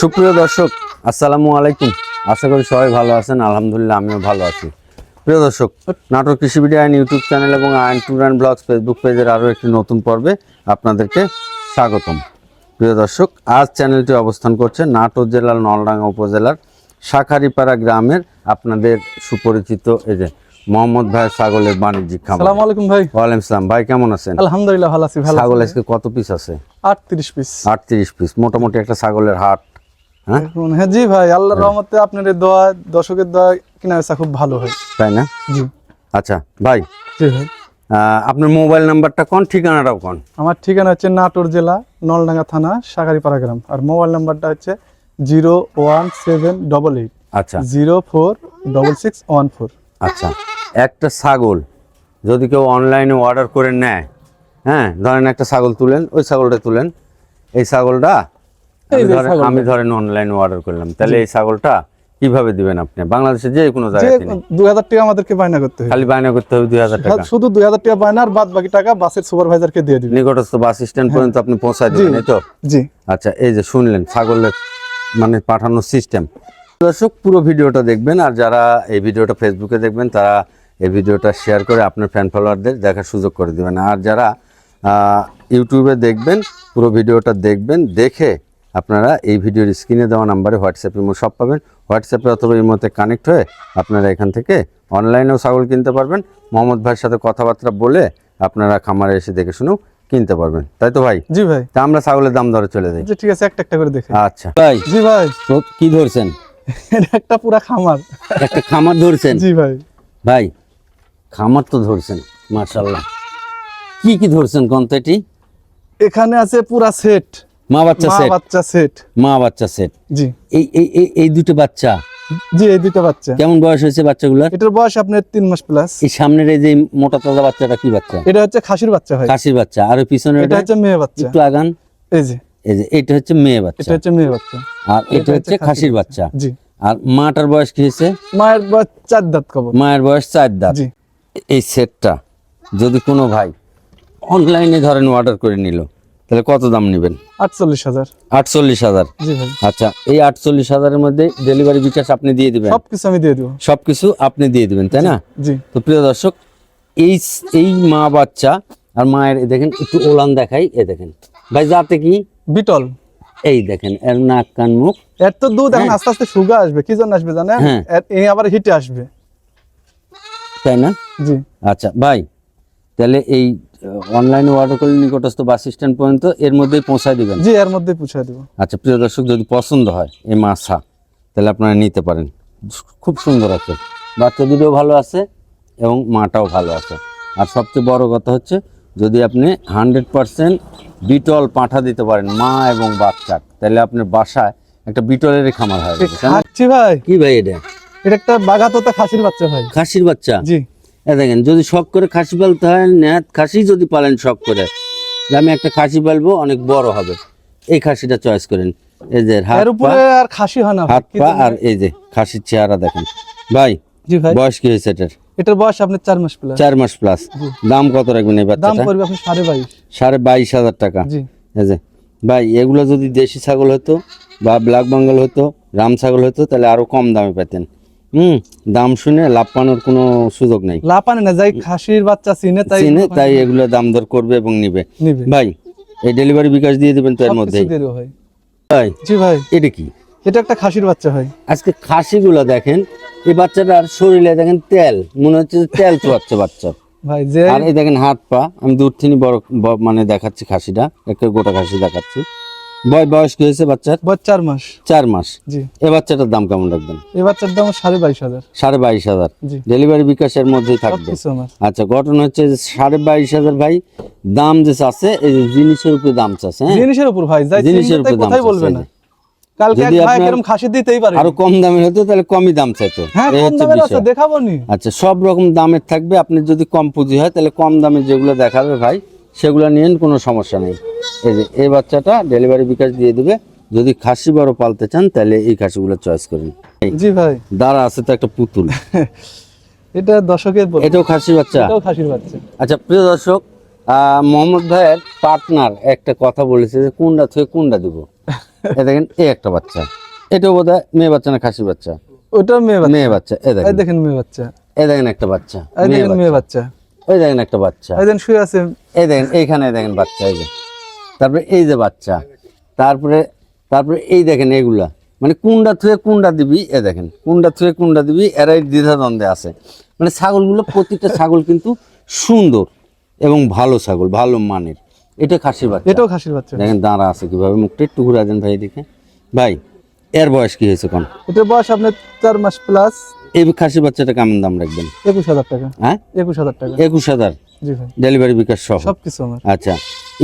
সুপ্রিয় দর্শক আসসালামু আলাইকুম। আশা করি সবাই ভালো আছেন আলহামদুলিল্লাহ আমিও ভালো আছি। প্রিয় দর্শক নাটক কৃষি ভিডিও আইন ইউটিউব চ্যানেল এবং আইন ট্যুর অ্যান্ড ব্লগস ফেসবুক পেজের আরও একটি নতুন পর্বে আপনাদেরকে স্বাগতম। প্রিয় দর্শক আজ চ্যানেলটি অবস্থান করছে নাটোর জেলার নলডাঙ্গা উপজেলার শাখারিপাড়া গ্রামের আপনাদের সুপরিচিত এই যে মোহাম্মদ ভাই ছাগলের বাণিজ্যিক খামার। আলাইকুম ভাই। ওয়ালাইকুম সালাম। ভাই কেমন আছেন? আলহামদুলিল্লাহ ভালো আছি ভালো ছাগল আজকে কত পিস আছে? আটত্রিশ পিস আটত্রিশ পিস মোটামুটি একটা ছাগলের হাট। হ্যাঁ? হ্যাঁ জি ভাই আল্লাহর রহমতে আপনার দোয়া দর্শকের দোয়া কিনা বেচা খুব ভালো হয়। তাই না? জি। আচ্ছা ভাই। জি ভাই। আপনার মোবাইল নাম্বারটা কোন ঠিকানাটাও কোন? আমার ঠিকানা হচ্ছে নাটোর জেলা নলডাঙ্গা থানা সাগারিপাড়া গ্রাম। আর মোবাইল নাম্বারটা হচ্ছে zero one seven double eight. আচ্ছা। Zero four double six one four. আচ্ছা একটা ছাগল যদি কেউ অনলাইনে অর্ডার করে নেয় হ্যাঁ ধরেন একটা ছাগল তুলেন ওই ছাগলটা তুলেন এই ছাগলটা আমি ধরেন- অনলাইনে অর্ডার করলাম। তাহলে এই ছাগলটা কীভাবে দিবেন আপনি? বাংলাদেশে যে কোনো জায়গায় দুই হাজার টাকা আমাদেরকে বায়না করতে হবে। খালি বায়না করতে হবে দুই হাজার টাকা। শুধু দুই হাজার টাকা বায়না আর বাদ বাকি টাকা বাসের সুপারভাইজারকে দিয়ে নিকটস্থ বাস স্ট্যান্ড পর্যন্ত আপনি পৌঁছায় দিবেন এই তো? জি। আচ্ছা এই যে শুনলেন ছাগলের মানে পাঠানোর সিস্টেম দর্শক পুরো ভিডিওটা দেখবেন আর যারা এই ভিডিওটা ফেসবুকে দেখবেন তারা এই ভিডিওটা শেয়ার করে আপনার ফ্যান ফলোয়ারদের দেখার সুযোগ করে দিবেন। আর যারা ইউটিউবে দেখবেন পুরো ভিডিওটা দেখবেন দেখে আপনারা এই ভিডিওর স্ক্রিনে দেওয়া নাম্বারে হোয়াটসঅ্যাপ ইমো সব পাবেন। হোয়াটসঅ্যাপে অথবা ইমোতে কানেক্ট হয়ে আপনারা এখান থেকে অনলাইনেও ছাগল কিনতে পারবেন। মোহাম্মদ ভাইয়ের সাথে কথাবার্তা বলে আপনারা খামারে এসে দেখে শুনেও কিনতে পারবেন। তাই তো ভাই? জি ভাই। তা আমরা ছাগলের দাম দরে চলে যাই। ঠিক আছে একটা একটা করে দেখে। আচ্ছা। ভাই জি ভাই। তো কি ধরছেন? একটা পুরা খামার। একটা খামার ধরছেন? জি ভাই। ভাই খামার তো ধরছেন মার্শাল্লাহ কি কি ধরছেন কন্তেটি এখানে আছে পুরা সেট মা বাচ্চা মা সেট বাচ্চা সেট মা বাচ্চা সেট জি। এই এই এই দুটো বাচ্চা? জি এই দুটো বাচ্চা। কেমন বয়স হয়েছে বাচ্চাগুলার? এটার বয়স আপনার তিন মাস প্লাস এই সামনের এই যে মোটা তাজা বাচ্চাটা কি বাচ্চা? এটা হচ্ছে খাসির বাচ্চা হয়। খাসির বাচ্চা। আর ওই পিছনে এটা হচ্ছে মেয়ে বাচ্চা। একটু আগান। এই যে। এই যে এটা হচ্ছে মেয়ে বাচ্চা। এটা হচ্ছে মেয়ে বাচ্চা। আর এটা হচ্ছে খাসির বাচ্চা। জি। আর মাটার বয়স কি হয়েছে? মায়ের বয়স চার দাঁত কবর। মায়ের বয়স চার দাঁত। জি। এই সেটটা যদি কোনো ভাই অনলাইনে ধরেন অর্ডার করে নিল তাহলে কত দাম নেবেন? আটচল্লিশ হাজার। আটচল্লিশ হাজার। আচ্ছা এই আটচল্লিশ হাজারের মধ্যে ডেলিভারি বিকাশ আপনি দিয়ে দিবেন। সবকিছু আমি দিয়ে দেবো। সবকিছু আপনি দিয়ে দিবেন তাই না? জি তো প্রিয় দর্শক এই এই মা বাচ্চা আর মায়ের দেখেন একটু ওলান দেখাই এ দেখেন। ভাই যাতে কি? বিটল। এই দেখেন এর নাক কান মুখ। এর তো দুধ এখন আস্তে আস্তে সুগা আসবে কি জন্য আসবে জানেন? হ্যাঁ। এই আবার হিটে আসবে। তাই না? জি। আচ্ছা ভাই তাহলে এই অনলাইনে অর্ডার করলে নিকটস্থ বাস স্ট্যান্ড পর্যন্ত এর মধ্যেই পৌঁছায় দিবেন। জি এর মধ্যে পুষায় দেবো। আচ্ছা প্রিয় দর্শক যদি পছন্দ হয় এই মাছা তাহলে আপনারা নিতে পারেন। খুব সুন্দর আছে। বাচ্চা দুটোও ভালো আছে এবং মাটাও ভালো আছে। আর সবচেয়ে বড় কথা হচ্ছে যদি আপনি হান্ড্রেড পারসেন্ট বিটল পাঠা দিতে পারেন মা এবং বাচ্চা তাহলে আপনার বাসায় একটা বিটলেরই খামার হয় ভাই। কি ভাই এটা? এটা একটা বাগাতোতা খাসির বাচ্চা ভাই। খাসির বাচ্চা? জি। দেখেন যদি শখ করে খাসি পালতে হয় ন্যাত খাসি যদি পালেন শখ করে আমি একটা খাসি পালবো অনেক বড় হবে। এই খাসিটা চয়েস করেন। এই যে হাত পা উপরে আর খাসি হয় না হাত পা আর এই যে খাসির চেহারা দেখেন। ভাই জি ভাই। বয়স কি হয়েছে এটার? এটার বয়স আপনার চার মাস প্লাস চার মাস প্লাস দাম কত রাখবেন এই দাম বাচ্চাটা পড়বে আপনি সাড়ে বাইশ। সাড়ে বাইশ হাজার টাকা। জি। এই যে ভাই এগুলো যদি দেশি ছাগল হতো বা ব্ল্যাক বেঙ্গল হতো রাম ছাগল হতো তাহলে আরও কম দামে পেতেন হুম দাম শুনে লাভ পানোর কোনো সুযোগ নেই। লাপানে না যাই খাসির বাচ্চা চিনে তাই চিনে তাই এগুলো দাম দর করবে এবং নিবে। ভাই এই ডেলিভারি বিকাশ দিয়ে দেবেন তো এর দেবো ভাই। জি ভাই। এটা কি? এটা একটা খাসির বাচ্চা হয় আজকে খাসিগুলো দেখেন এই বাচ্চাটার শরীরে দেখেন তেল মনে হচ্ছে তেল চুয়াচ্ছে বাচ্চা। ভাই যে আর এই দেখেন হাত পা আমি দূর থেকে বড় মানে দেখাচ্ছি খাসিটা একটা গোটা খাসি দেখাচ্ছি। বয়স কি হয়েছে বাচ্চার? বয়স চার মাস। চার মাস। জি। এই বাচ্চাটার দাম কেমন রাখবেন? এই বাচ্চার দাম সাড়ে বাইশ হাজার। সাড়ে বাইশ হাজার। ডেলিভারি বিকাশের মধ্যেই থাকবে। আচ্ছা ঘটনা হচ্ছে সাড়ে বাইশ হাজার ভাই। দাম যে চাচ্ছে এই জিনিসের উপরে দাম চাচ্ছে হ্যাঁ? জিনিসের উপর ভাই জিনিসের উপর দাম বলবে না। যদি আরও কম দামের হতো তাহলে কমই দাম চাইতো। হ্যাঁ। দেখাবো আচ্ছা সব রকম দামের থাকবে। আপনি যদি কম পুঁজি হয় তাহলে কম দামে যেগুলো দেখাবে ভাই সেগুলো নিয়েন কোনো সমস্যা নেই। এই যে এই বাচ্চাটা ডেলিভারি বিকাশ দিয়ে দিবে। যদি খাসি বড় পালতে চান তাহলে এই খাসিগুলো চয়েস করুন জি ভাই। দাঁড়া আছে তো একটা পুতুল। এটা দর্শকের এটাও খাসি বাচ্চা? এটাও খাসির বাচ্চা। আচ্ছা প্রিয় দর্শক মোহাম্মদ ভাইয়ের পার্টনার একটা কথা বলেছে যে কোনটা থেকে কোনটা দিব? এ দেখেন এই একটা বাচ্চা। এটাও বোধ হয় মেয়ে বাচ্চা না খাসি বাচ্চা? ওটা মেয়ে মেয়ে বাচ্চা এ দেখেন। দেখেন মেয়ে বাচ্চা। এই দেখেন একটা বাচ্চা মেয়ে দেখেন মেয়ে বাচ্চা। বাচ্চা। ওই দেখেন একটা বাচ্চা। এই দেখেন শুয়ে আছে। এই দেখেন এইখানে দেখেন বাচ্চা এই যে। তারপরে এই যে বাচ্চা তারপরে তারপরে এই দেখেন এগুলা। মানে কুন্ডা থুয়ে কুন্ডা দিবি এ দেখেন কুন্ডা থুয়ে কুন্ডা দিবি এরাই দ্বিধাদ্বন্দ্বে আছে। মানে ছাগলগুলো প্রতিটা ছাগল কিন্তু সুন্দর এবং ভালো ছাগল ভালো মানের। এটা খাসির বাচ্চা। এটাও খাসির বাচ্চা। দেখেন দাঁড়া আছে কীভাবে মুখটা একটু ঘুরা দেন ভাই দেখে। ভাই এর বয়স কি হয়েছে কোন? এটার বয়স আপনার চার মাস প্লাস এই খাসির বাচ্চাটা কেমন দাম রাখবেন? একুশ হাজার টাকা। হ্যাঁ? একুশ হাজার টাকা। একুশ হাজার? ডেলিভারি বিকাশ সহ? সবকিছু আমার। আচ্ছা।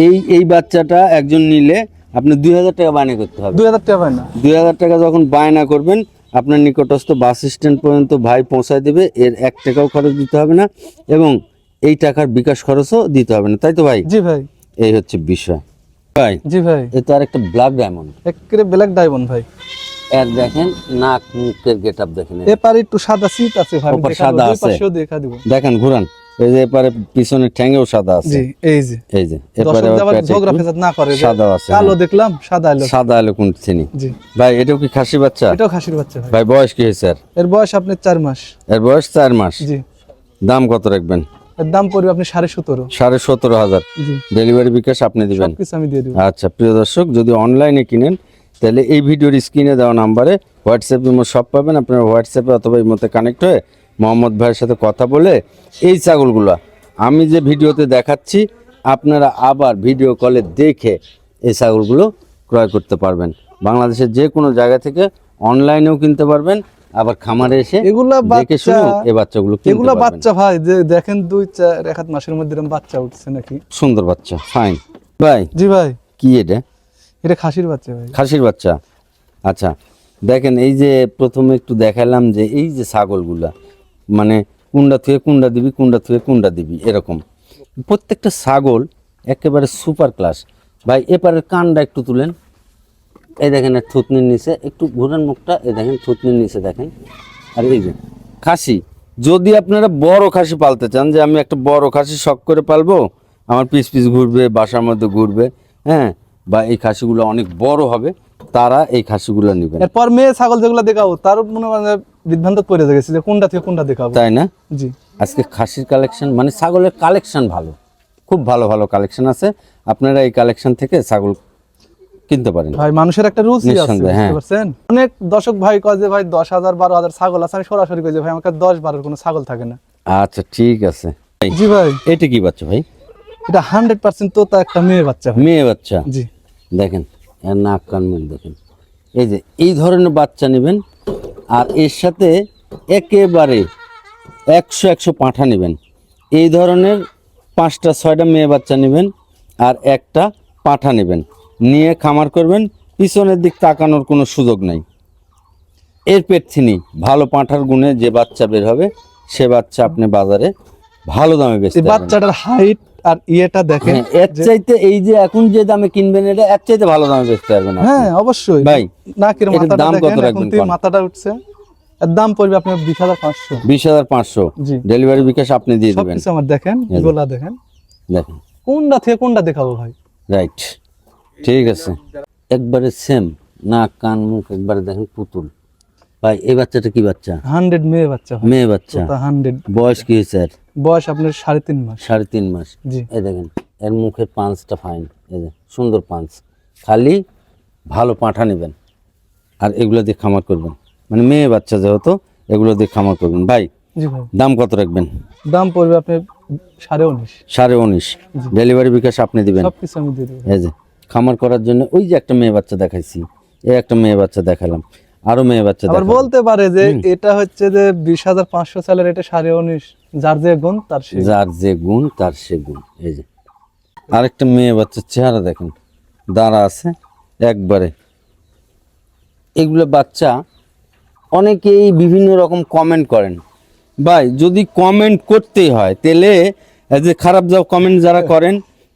এই এই বাচ্চাটা একজন নিলে আপনি দুই হাজার টাকা বায়না করতে হবে। দুই হাজার টাকা পায় না দুই হাজার টাকা যখন বায়না করবেন আপনার নিকটস্থ বাস স্ট্যান্ড পর্যন্ত ভাই পৌঁছায় দেবে এর এক টাকাও খরচ দিতে হবে না এবং এই টাকার বিকাশ খরচও দিতে হবে না। তাই তো ভাই? জি ভাই। এই হচ্ছে বিষয়। ভাই জি ভাই। এ তো আর একটা ব্ল্যাক ডায়মন্ড একেবারে ব্ল্যাক ডায়মন্ড ভাই। এর দেখেন নাক মুখের গেট আপ দেখেন। এপারে একটু সাদা সিট আছে ভাই সাদা আছে। দেখা দিব। দেখেন ঘুরান। এই যে এপারে পিছনে ঠ্যাঙ্গেও সাদা আছে। জি এই যে। এই যে এপারে না করে সাদা আছে কালো হ্যাঁ। দেখলাম সাদা এলো। সাদা আলো কোন চিনি? জি। ভাই এটাও কি খাসি বাচ্চা? এটাও খাসির বাচ্চা ভাই। বয়স কি হয়েছে এর? বয়স মাস। এর বয়স মাস? জি। দাম কত রাখবেন? এর দাম পড়বে আপনি সাড়ে সতেরো। সাড়ে সতেরো হাজার। ডেলিভারি বিকাশ আপনি দিবেন। আমি দিয়ে দিব। আচ্ছা প্রিয় দর্শক যদি অনলাইনে কিনেন তাহলে এই ভিডিওর স্ক্রিনে দেওয়া নাম্বারে হোয়াটসঅ্যাপ ইমো সব পাবেন। আপনারা হোয়াটসঅ্যাপে অথবা ইমোতে কানেক্ট হয়ে মোহাম্মদ ভাইয়ের সাথে কথা বলে এই ছাগলগুলো আমি যে ভিডিওতে দেখাচ্ছি আপনারা আবার ভিডিও কলে দেখে এই ছাগলগুলো ক্রয় করতে পারবেন। বাংলাদেশের যে কোনো জায়গা থেকে অনলাইনেও কিনতে পারবেন আবার খামারে এসে এগুলা দেখে শুনেও এই বাচ্চাগুলো এগুলা বাচ্চা ভাই যে দেখেন দুই চার এক হাত মাসের মধ্যে এরকম বাচ্চা উঠছে নাকি? সুন্দর বাচ্চা ফাইন ভাই জি ভাই। কি এটা? এটা খাসির বাচ্চা ভাই। খাসির বাচ্চা। আচ্ছা দেখেন এই যে প্রথমে একটু দেখালাম যে এই যে ছাগলগুলা মানে কুন্ডা থুয়ে কুন্ডা দিবি, কুন্ডা থুয়ে কুন্ডা দিবি, এরকম। প্রত্যেকটা ছাগল একেবারে সুপার ক্লাস ভাই, এপারের কানটা একটু তুলেন। এই দেখেন থুতনির নিচে, একটু ঘুরেন মুখটা, এই দেখেন থুতনির নিচে দেখেন। আর এই যে, খাসি। যদি আপনারা বড় খাসি পালতে চান, যে আমি একটা বড় খাসি শখ করে পালবো, আমার পিস পিস ঘুরবে, বাসার মধ্যে ঘুরবে হ্যাঁ বা এই খাসিগুলো অনেক বড় হবে তারা এই খাসিগুলো নেবেন। এরপর মেয়ে ছাগল যেগুলো দেখাবো তার মনে যে বিভ্রান্ত করে গেছে যে কোনটা থেকে কোনটা দেখাবো। তাই না? জি। আজকে খাসির কালেকশন মানে ছাগলের কালেকশন ভালো। খুব ভালো ভালো কালেকশন আছে। আপনারা এই কালেকশন থেকে ছাগল কিনতে পারেন। ভাই মানুষের একটা রুচি আছে নিঃসন্দেহে, হ্যাঁ। বুঝতে পারছেন? অনেক দর্শক ভাই কয় যে ভাই দশ হাজার বারো হাজার ছাগল আছে। আমি সরাসরি কই যে ভাই আমাকে দশ বারোর কোনো ছাগল থাকে না। আচ্ছা ঠিক আছে। জি ভাই। এটা কি বাচ্চা ভাই? এটা হান্ড্রেড পার্সেন্ট তো তা একটা মেয়ে বাচ্চা মেয়ে বাচ্চা। জি। দেখেন এর নাক, কান, মুখ দেখেন। এই যে, এই ধরনের বাচ্চা নেবেন, আর এর সাথে একেবারে একশো একশো পাঁঠা নেবেন। এই ধরনের পাঁচটা, ছয়টা মেয়ে বাচ্চা নেবেন, আর একটা পাঁঠা নেবেন। নিয়ে খামার করবেন, পিছনের দিক তাকানোর কোনো সুযোগ নাই। এর পেট থিনি ভালো পাঁঠার গুণে যে বাচ্চা বের হবে, সে বাচ্চা আপনি বাজারে ভালো দামে বেচতে বাচ্চাটার হাইট আর ইয়েটা দেখেন হ্যাঁ, এর চাইতে এই যে এখন যে দামে কিনবেন এটা এর চাইতে ভালো দামে বেচতে পারবেন। হ্যাঁ অবশ্যই। ভাই, নাকের মাথাটা দাম কত রাখবেন মাথাটা উঠছে। এর দাম পড়বে আপনার বিশ হাজার পাঁচশো। বিশ হাজার পাঁচশো। ডেলিভারি বিকাশ আপনি দিয়ে দিবেন। আমার দেখেন গোলা দেখেন। দেখেন। কোনটা থেকে কোনটা দেখাবো ভাই? রাইট। ঠিক আছে। একবারে সেম নাক কান মুখ একবারে দেখেন পুতুল। ভাই এই বাচ্চাটা কি বাচ্চা? হান্ড্রেড মেয়ে বাচ্চা মেয়ে বাচ্চা। হান্ড্রেড। বয়স কি হয়েছে আর বয়স আপনার সাড়ে তিন মাস। সাড়ে তিন মাস। জি। এই দেখেন এর মুখের পাঁচটা ফাইন এই যে সুন্দর পাঁচ। খালি ভালো পাঁঠা নেবেন আর এগুলো দিয়ে খামার করবেন। মানে মেয়ে বাচ্চা যেহেতু এগুলো দিয়ে খামার করবেন। ভাই দাম কত রাখবেন? দাম পড়বে আপনার সাড়ে উনিশ। সাড়ে উনিশ। ডেলিভারি বিকাশ আপনি দিবেন। এই যে খামার করার জন্য ওই যে একটা মেয়ে বাচ্চা দেখাইছি এই একটা মেয়ে বাচ্চা দেখালাম। আরও মেয়ে বাচ্চা আবার বলতে পারে যে এটা হচ্ছে যে বিশ হাজার পাঁচশো সালের এটা সাড়ে উনিশ যার যে গুণ তার সে যার যে গুণ তার সে গুণ। এই যে। আরেকটা মেয়ে বাচ্চার চেহারা দেখেন। দাঁড়া আছে একবারে। এগুলো বাচ্চা অনেকেই বিভিন্ন রকম কমেন্ট করেন। ভাই যদি কমেন্ট করতেই হয় তেলে যে খারাপ যা কমেন্ট যারা করেন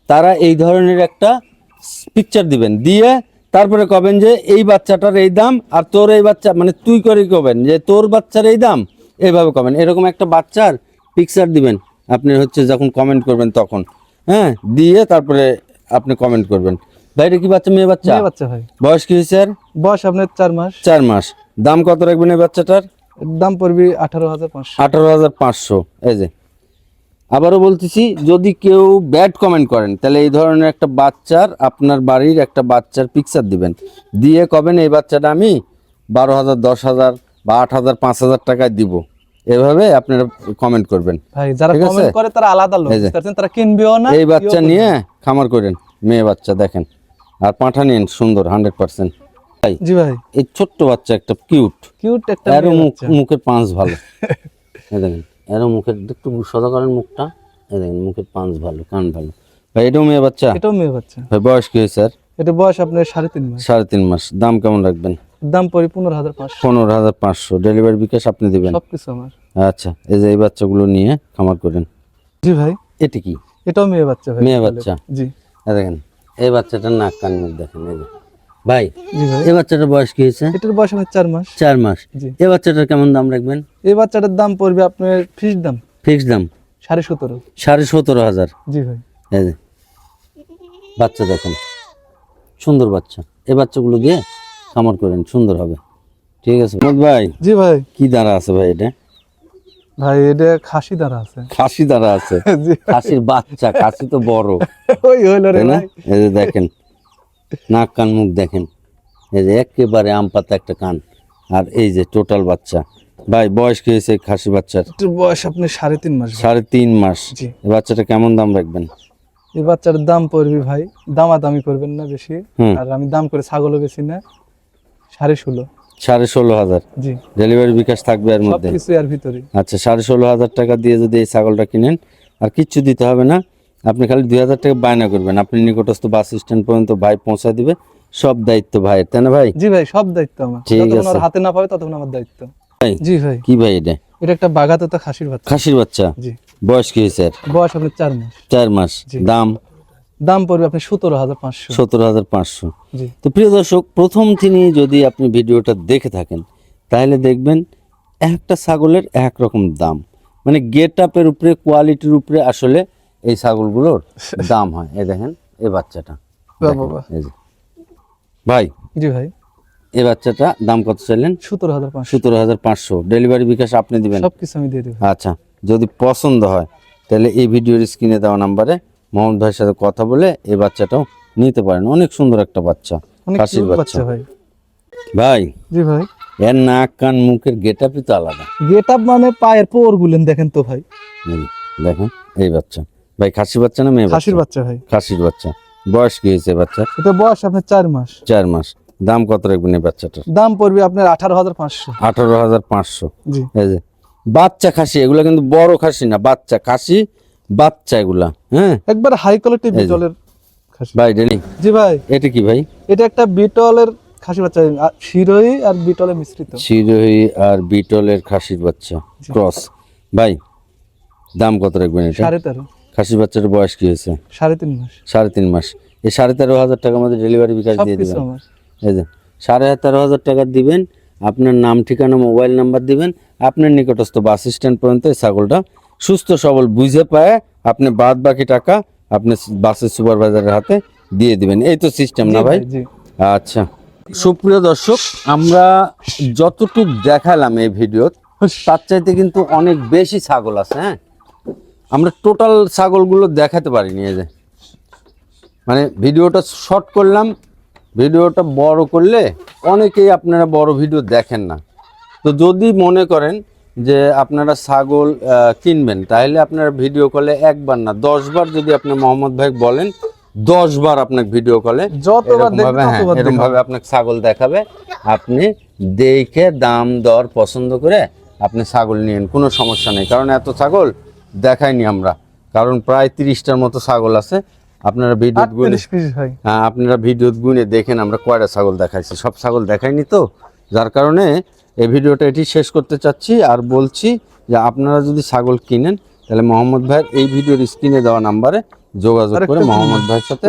তারা এই ধরনের একটা পিকচার দিবেন। দিয়ে তারপরে কবেন যে এই বাচ্চাটার এই দাম আর তোর এই বাচ্চা মানে তুই করে কবেন যে তোর বাচ্চার এই দাম। এইভাবে কবেন। এরকম একটা বাচ্চার পিকচার দিবেন। আপনি হচ্ছে যখন কমেন্ট করবেন তখন। হ্যাঁ? দিয়ে তারপরে আপনি কমেন্ট করবেন। ভাইটা কি বাচ্চা মেয়ে বাচ্চা? মেয়ে বাচ্চা ভাই। বয়স কি হয়েছে আর বয়স আপনার চার মাস। চার মাস। দাম কত রাখবেন এই বাচ্চাটার? দাম পড়বে আঠারো হাজার পাঁচশো। আঠারো হাজার পাঁচশো। এই যে আবারও বলতেছি যদি কেউ ব্যাড কমেন্ট করেন তাহলে এই ধরনের একটা বাচ্চার আপনার বাড়ির একটা বাচ্চার পিকচার দিবেন। দিয়ে কবেন এই বাচ্চাটা আমি বারো হাজার দশ হাজার বা আট হাজার পাঁচ হাজার টাকায় দিব। এভাবে আপনারা কমেন্ট করবেন। যারা কমেন্ট করে তারা আলাদা লোক। এই যে। বুঝতে পারছেন? তারা কিনবেও না এই বাচ্চা নিয়ে খামার করেন মেয়ে বাচ্চা দেখেন। আর পাঠা নিন সুন্দর হান্ড্রেড পার্সেন্ট তাই জি ভাই। এই ছোট্ট বাচ্চা একটা কিউট কিউট একটা মুখ মুখের পাঁচ ভালো। দেখেন। এরও মুখের একটু সদা করেন মুখটা। এই দেখেন মুখের পাঁচ ভালো কান ভালো। ভাই এটাও মেয়ে বাচ্চা? এটাও মেয়ে বাচ্চা। ভাই বয়স কি হয়েছে স্যার এটা বয়স আপনার সাড়ে তিন মাস। সাড়ে তিন মাস। দাম কেমন রাখবেন? দাম পড়ে পনেরো হাজার পাঁচশো। পনেরো হাজার পাঁচশো। ডেলিভারি বিকাশ আপনি দিবেন? সবকিছু আমার। আচ্ছা এই যে এই বাচ্চাগুলো নিয়ে খামার করেন। জি ভাই। এটি কি? এটাও মেয়ে বাচ্চা ভাই। মেয়ে বাচ্চা? জি। এই দেখেন এই বাচ্চাটার নাক কান মুখ দেখেন এই যে। ভাই এই বাচ্চাটার বয়স কি হয়েছে? এটার বয়স আমার চার মাস। চার মাস। এই বাচ্চাটার কেমন দাম রাখবেন? এই বাচ্চাটার দাম পড়বে আপনার ফিস দাম। ফিক্সড দাম? সাড়ে সতেরো। সাড়ে সতেরো হাজার। জি ভাই। বাচ্চা দেখেন। সুন্দর বাচ্চা। এই বাচ্চাগুলো দিয়ে খামার করেন সুন্দর হবে। ঠিক আছে ভাই। জি ভাই। কি দ্বারা আছে ভাই এটা? ভাই এটা খাসি দ্বারা আছে। খাসি দ্বারা আছে। জি। খাসির বাচ্চা খাসি তো বড়। ওই হইল রে না? এই যে দেখেন নাক কান মুখ দেখেন। এই যে একেবারে আম পাতা একটা কান। আর এই যে টোটাল বাচ্চা। ভাই বয়স কি হয়েছে খাসি বাচ্চার? বয়স আপনি সাড়ে তিন মাস সাড়ে তিন মাস। বাচ্চাটা কেমন দাম রাখবেন? এই বাচ্চার দাম পড়বে ভাই দামাদামি করবেন না বেশি। আর আমি দাম করে ছাগলও বেশি না। সাড়ে ষোলো। সাড়ে ষোলো হাজার। জি। ডেলিভারি বিকাশ থাকবে এর মধ্যে? আচ্ছা সাড়ে ষোলো হাজার টাকা দিয়ে যদি এই ছাগলটা কিনেন আর কিচ্ছু দিতে হবে না আপনি খালি দুই হাজার টাকা বায়না করবেন। আপনি নিকটস্থ বাস স্ট্যান্ড পর্যন্ত ভাই পৌঁছা দিবে। সব দায়িত্ব ভাইয়ের তাই না ভাই? জি ভাই সব দায়িত্ব আমার। ঠিক আছে। হাতে না পাবে ততক্ষণ আমার দায়িত্ব। ভাই জি ভাই। কি ভাই এটা? এটা একটা বাগাতে তো খাসির বাচ্চা। খাসির বাচ্চা? জি। বয়স কি হয়েছে বয়স আপনার চার মাস। চার মাস। দাম? দাম পড়বে আপনি সতেরো হাজার পাঁচশো। সতেরো হাজার পাঁচশো। তো প্রিয় দর্শক প্রথম তিনি যদি আপনি ভিডিওটা দেখে থাকেন তাহলে দেখবেন একটা ছাগলের এক রকম দাম। মানে গেট আপের উপরে কোয়ালিটির উপরে আসলে এই ছাগলগুলোর দাম হয়। এই দেখেন এই বাচ্চাটা। ভাই জি ভাই। এই বাচ্চাটা দাম কত চাইলেন? সতেরো হাজার সতেরো হাজার পাঁচশো। ডেলিভারি বিকাশ আপনি দিবেন। সব কিছু আমি দিয়ে দেবো। আচ্ছা যদি পছন্দ হয় তাহলে এই ভিডিওর স্ক্রিনে দেওয়া নাম্বারে মোহাম্মদ ভাইয়ের সাথে কথা বলে এই বাচ্চাটাও নিতে পারেন। অনেক সুন্দর একটা বাচ্চা খাসির বাচ্চা। ভাই। ভাই জি ভাই। এর নাক কান মুখের গেট আপই তো আলাদা। গেট আপ মানে পায়ের পোর গুলেন দেখেন তো ভাই। দেখেন এই বাচ্চা। ভাই খাসি বাচ্চা না মেয়ে খাসির বাচ্চা ভাই। খাসির বাচ্চা। বয়স কি হয়েছে বাচ্চা এটা বয়স আপনার চার মাস। চার মাস। দাম কত রাখবেন এই বাচ্চাটার? দাম পড়বে আপনার আঠারো হাজার পাঁচশো। আঠারো হাজার পাঁচশো। জি। এই যে বাচ্চা খাসি এগুলা কিন্তু বড় খাসি না বাচ্চা। খাসি বাচ্চা এগুলা হ্যাঁ? একবার হাই কোয়ালিটি। বিটলের খাসি। ভাই ডেলি জি ভাই। এটা কি ভাই? এটা একটা বিটলের খাসি বাচ্চা শিরোহী আর বিটলের মিশ্রিত। সিরোহি আর বিটলের খাসির বাচ্চা ক্রস। ভাই দাম কত রাখবেন এটা? সাড়ে তেরো। খাসির বাচ্চার বয়স কি হয়েছে? সাড়ে তিন মাস। সাড়ে তিন মাস। এই সাড়ে তেরো হাজার টাকার মধ্যে ডেলিভারি বিকাশ দিয়ে দিবেন। আমার। এই যে সাড়ে তেরো হাজার টাকা দিবেন আপনার নাম ঠিকানা মোবাইল নাম্বার দিবেন আপনার নিকটস্থ বাস স্ট্যান্ড পর্যন্ত এই ছাগলটা সুস্থ সবল বুঝে পায় আপনি বাদ বাকি টাকা আপনি বাসের সুপারভাইজারের হাতে দিয়ে দিবেন। এই তো সিস্টেম না ভাই? আচ্ছা। সুপ্রিয় দর্শক আমরা যতটুক দেখালাম এই ভিডিও তার চাইতে কিন্তু অনেক বেশি ছাগল আছে হ্যাঁ? আমরা টোটাল ছাগলগুলো দেখাতে পারিনি এই যে। মানে ভিডিওটা শর্ট করলাম ভিডিওটা বড় করলে অনেকেই আপনারা বড় ভিডিও দেখেন না। তো যদি মনে করেন যে আপনারা ছাগল কিনবেন তাহলে আপনারা ভিডিও কলে একবার না দশবার যদি আপনি মোহাম্মদ ভাই বলেন দশবার আপনাকে ভিডিও কলে এরকম হ্যাঁ। ভাবে আপনাকে ছাগল দেখাবে। আপনি দেখে দাম দর পছন্দ করে আপনি ছাগল নিন কোনো সমস্যা নেই। কারণ এত ছাগল দেখাইনি আমরা। কারণ প্রায় তিরিশটার মতো ছাগল আছে। আপনারা ভিডিও ভাই হ্যাঁ। আপনারা ভিডিও গুনে দেখেন আমরা কয়টা ছাগল দেখাইছি। সব ছাগল দেখাইনি তো? যার কারণে এই ভিডিওটা এটি শেষ করতে চাচ্ছি আর বলছি যে আপনারা যদি ছাগল কিনেন তাহলে মোহাম্মদ ভাইয়ের এই ভিডিওর স্ক্রিনে দেওয়া নাম্বারে যোগাযোগ করে। মোহাম্মদ ভাইয়ের সাথে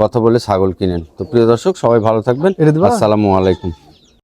কথা বলে ছাগল কিনেন। তো প্রিয় দর্শক সবাই ভালো থাকবেন? আসসালামু আলাইকুম।